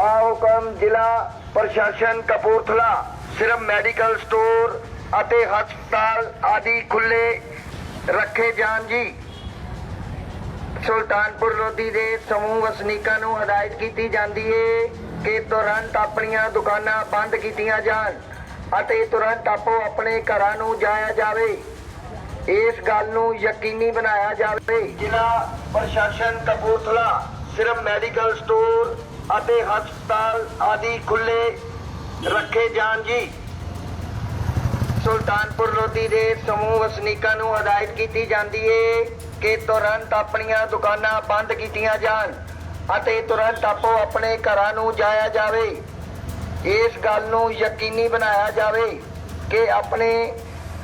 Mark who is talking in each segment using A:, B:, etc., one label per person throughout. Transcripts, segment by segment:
A: ਹੁਕਮ ਜ਼ਿਲ੍ਹਾ ਪ੍ਰਸ਼ਾਸਨ ਕਪੂਰਥਲਾ, ਸਿਰਫ ਮੈਡੀਕਲ ਸਟੋਰ ਅਤੇ ਹਸਪਤਾਲ ਆਦਿ ਖੁੱਲੇ ਰੱਖੇ ਜਾਣ ਜੀ। ਸੁਲਤਾਨਪੁਰ ਲੋਧੀ ਦੇ ਸਮੂਹ ਵਸਨੀਕਾਂ ਨੂੰ ਹਦਾਇਤ ਕੀਤੀ ਜਾਂਦੀ ਹੈ ਕਿ ਤੁਰੰਤ ਆਪਣੀਆਂ ਦੁਕਾਨਾਂ ਬੰਦ ਕੀਤੀਆਂ ਜਾਣ ਅਤੇ ਤੁਰੰਤ ਆਪੋ ਆਪਣੇ ਘਰਾਂ ਨੂੰ ਜਾਇਆ ਜਾਵੇ। ਇਸ ਗੱਲ ਨੂੰ ਯਕੀਨੀ ਬਣਾਇਆ ਜਾਵੇ। ਜ਼ਿਲ੍ਹਾ ਪ੍ਰਸ਼ਾਸਨ ਕਪੂਰਥਲਾ, ਸਿਰਫ ਮੈਡੀਕਲ ਸਟੋਰ ਅਤੇ ਹਸਪਤਾਲ ਆਦਿ ਖੁੱਲੇ ਰੱਖੇ ਜਾਣ ਜੀ। ਸੁਲਤਾਨਪੁਰ ਲੋਧੀ ਦੇ ਸਮੂਹ ਵਸਨੀਕਾਂ ਨੂੰ ਹਦਾਇਤ ਕੀਤੀ ਜਾਂਦੀ ਹੈ ਕਿ ਤੁਰੰਤ ਆਪਣੀਆਂ ਦੁਕਾਨਾਂ ਬੰਦ ਕੀਤੀਆਂ ਜਾਣ ਅਤੇ ਤੁਰੰਤ ਆਪੋ ਆਪਣੇ ਘਰਾਂ ਨੂੰ ਜਾਇਆ ਜਾਵੇ। ਇਸ ਗੱਲ ਨੂੰ ਯਕੀਨੀ ਬਣਾਇਆ ਜਾਵੇ ਕਿ ਆਪਣੇ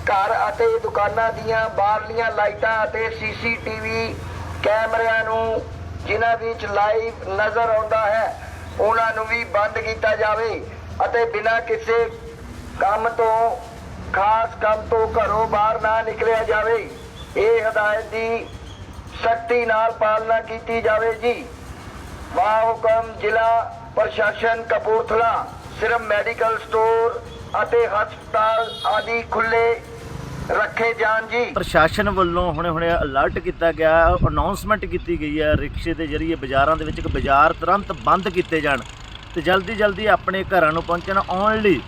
A: ਘਰ ਅਤੇ ਦੁਕਾਨਾਂ ਦੀਆਂ ਬਾਹਰਲੀਆਂ ਲਾਈਟਾਂ ਅਤੇ ਸੀਸੀਟੀਵੀ ਕੈਮਰਿਆਂ ਨੂੰ ਜਿਨ੍ਹਾਂ ਵਿੱਚ ਲਾਈਵ ਨਜ਼ਰ ਆਉਂਦਾ ਹੈ, ਉਹਨਾਂ ਨੂੰ ਵੀ ਬੰਦ ਕੀਤਾ ਜਾਵੇ ਅਤੇ ਬਿਨਾਂ ਕਿਸੇ ਕੰਮ ਤੋਂ, ਖਾਸ ਕੰਮ ਤੋਂ ਘਰੋਂ ਬਾਹਰ ਨਾ ਨਿਕਲਿਆ ਜਾਵੇ। ਇਹ ਹਦਾਇਤ ਦੀ ਸਖਤੀ ਨਾਲ ਪਾਲਣਾ ਕੀਤੀ ਜਾਵੇ ਜੀ। ਹੁਕਮ ਜ਼ਿਲ੍ਹਾ ਪ੍ਰਸ਼ਾਸਨ ਕਪੂਰਥਲਾ ਸਿਰਫ ਮੈਡੀਕਲ ਸਟੋਰ ਅਤੇ ਹਸਪਤਾਲ ਆਦਿ ਖੁੱਲੇ ਰੱਖੇ ਜਾਣ ਜੀ।
B: ਪ੍ਰਸ਼ਾਸਨ ਵੱਲੋਂ ਹੁਣੇ ਹੁਣੇ ਅਲਰਟ ਕੀਤਾ ਗਿਆ ਅਨਾਉਂਸਮੈਂਟ ਕੀਤੀ ਗਈ ਹੈ, ਰਿਕਸ਼ੇ ਦੇ ਜ਼ਰੀਏ ਬਾਜ਼ਾਰਾਂ ਦੇ ਵਿੱਚ ਕਿ ਬਾਜ਼ਾਰ ਤੁਰੰਤ ਬੰਦ ਕੀਤੇ ਜਾਣ ਤੇ ਜਲਦੀ ਜਲਦੀ ਆਪਣੇ ਘਰਾਂ ਨੂੰ ਪਹੁੰਚਣ ਆਉਣ ਲਈ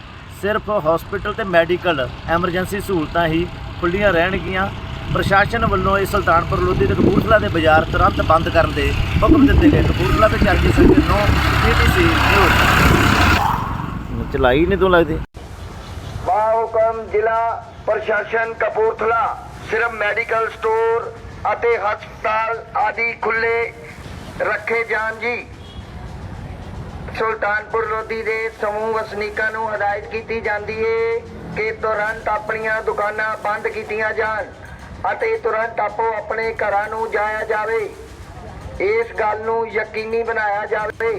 B: ਸਿਰਫ ਹਸਪੀਟਲ ਤੇ ਮੈਡੀਕਲ ਐਮਰਜੈਂਸੀ ਸਹੂਲਤਾਂ ਹੀ ਖੁੱਲੀਆਂ ਰਹਿਣਗੀਆਂ। ਪ੍ਰਸ਼ਾਸਨ ਵੱਲੋਂ ਇਹ ਸੁਲਤਾਨਪੁਰ ਲੋਧੀ ਤੇ ਕਪੂਰਥਲਾ ਦੇ ਬਾਜ਼ਾਰ ਤੁਰੰਤ ਬੰਦ ਕਰਨ ਦੇ ਹੁਕਮ ਦਿੱਤੇ ਗਏ। ਕਪੂਰਥਲਾ ਤੇ ਚਰਜੀ ਸੰਗਤ ਨੂੰ ਪੀਟੀਸੀ ਨਿਊਜ਼ ਚਲਾਈ ਨਹੀਂ ਤੋਂ ਲੱਗਦੇ?
A: ਹੁਕਮ ਜ਼ਿਲ੍ਹਾ ਪ੍ਰਸ਼ਾਸਨ ਕਪੂਰਥਲਾ, ਸਿਰਫ ਮੈਡੀਕਲ ਸਟੋਰ ਅਤੇ ਹਸਪਤਾਲ ਆਦਿ ਖੁੱਲੇ ਰੱਖੇ ਜਾਣ ਜੀ। ਸੁਲਤਾਨਪੁਰ ਲੋਧੀ ਦੇ ਸਮੂਹ ਵਸਨੀਕਾਂ ਨੂੰ ਹਦਾਇਤ ਕੀਤੀ ਜਾਂਦੀ ਹੈ ਕਿ ਤੁਰੰਤ ਆਪਣੀਆਂ ਦੁਕਾਨਾਂ ਬੰਦ ਕੀਤੀਆਂ ਜਾਣ ਅਤੇ ਤੁਰੰਤ ਆਪੋ ਆਪਣੇ ਘਰਾਂ ਨੂੰ ਜਾਇਆ ਜਾਵੇ। ਇਸ ਗੱਲ ਨੂੰ ਯਕੀਨੀ ਬਣਾਇਆ ਜਾਵੇ